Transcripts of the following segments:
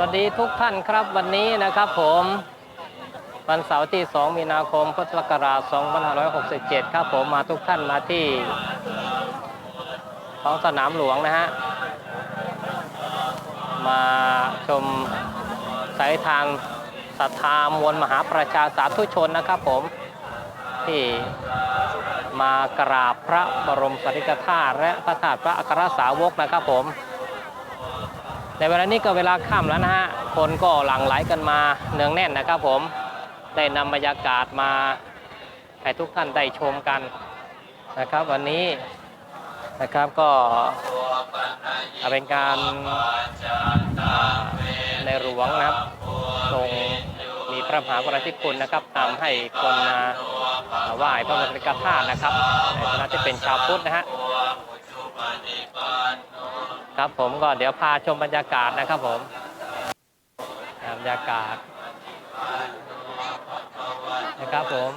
วัสดีทุกท่านครับวันนี้นะครับผมวันเสาร์ที่ 2 มีนาคมพุทธศักราช 2567 ครับผมมาทุกท่านมาที่ท้องสนามหลวงนะฮะ มาชมสายทานศรัทธามวลมหาประชาสาธุชนนะครับผม ที่มากราบพระบรมสารีริกธาตุและพระธาตุพระอัครสาวกนะครับผม ในเวลานี้ก็เวลาค่ำแล้วนะฮะ คนก็หลั่งไหลกันมาเนืองแน่นนะครับผม ได้นำบรรยากาศมาให้ทุกท่านได้ชมกันนะครับ วันนี้นะครับก็เป็นการในหลวงนะครับทรงมีพระมหากรุณาธิคุณนะครับตามให้คนมาไหว้พระบรมสารีริกธาตุนะครับในฐานะที่เป็นชาวพุทธนะฮะ ครับผมก็เดี๋ยวพาชมบรรยากาศนะครับผมบรรยากาศนะครับผม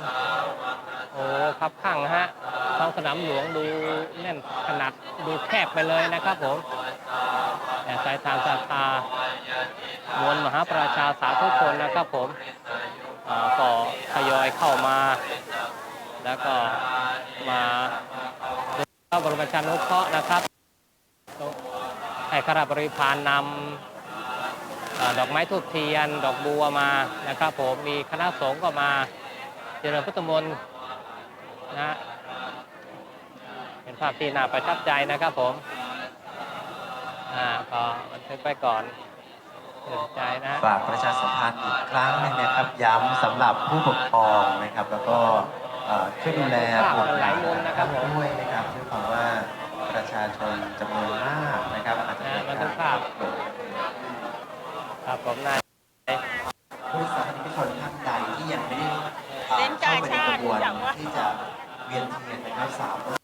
โอ้ครับข้างฮะท้องสนามหลวงดูแน่นขนาดดูแคบไปเลยนะครับผมแต่สายทางศรัทธามวลมหาประชาสาธุชนนะครับผมอ่าก็ทยอยเข้ามา แล้วก็มาดูพระบรมชานุเคราะห์นะครับ ให้ข้าราชบริพารนำเอ่อดอกไม้ทูบเทียน ดอกบัวมานะครับ ผมมีคณะสงฆ์ก็มาเจริญพุทธมนต์นะฮะเป็นภาพที่น่าประทับใจนะครับผมอ่าก็บันทึกไปก่อนตื่นใจนะฮะฝากประชาสัมพันธ์อีกครั้งหนึงนะครับ ย้ำสำหรับผู้ปกครองนะครับ แล้วก็เอ่อช่วยดูแลบุตรหลานด้วยนะครับด้วยความว่าประชาชนจำนวนมากนะครับอาจจะ เกิดบันทึกากรภาพครับผมน่าผู้สาธารณชนท่านใดที่ยังไม่ได้อ่อเล่นกาชาติเข้ไปในกระบวนรู้จักวะที่จะเวียนเทียนนะครับสามารถ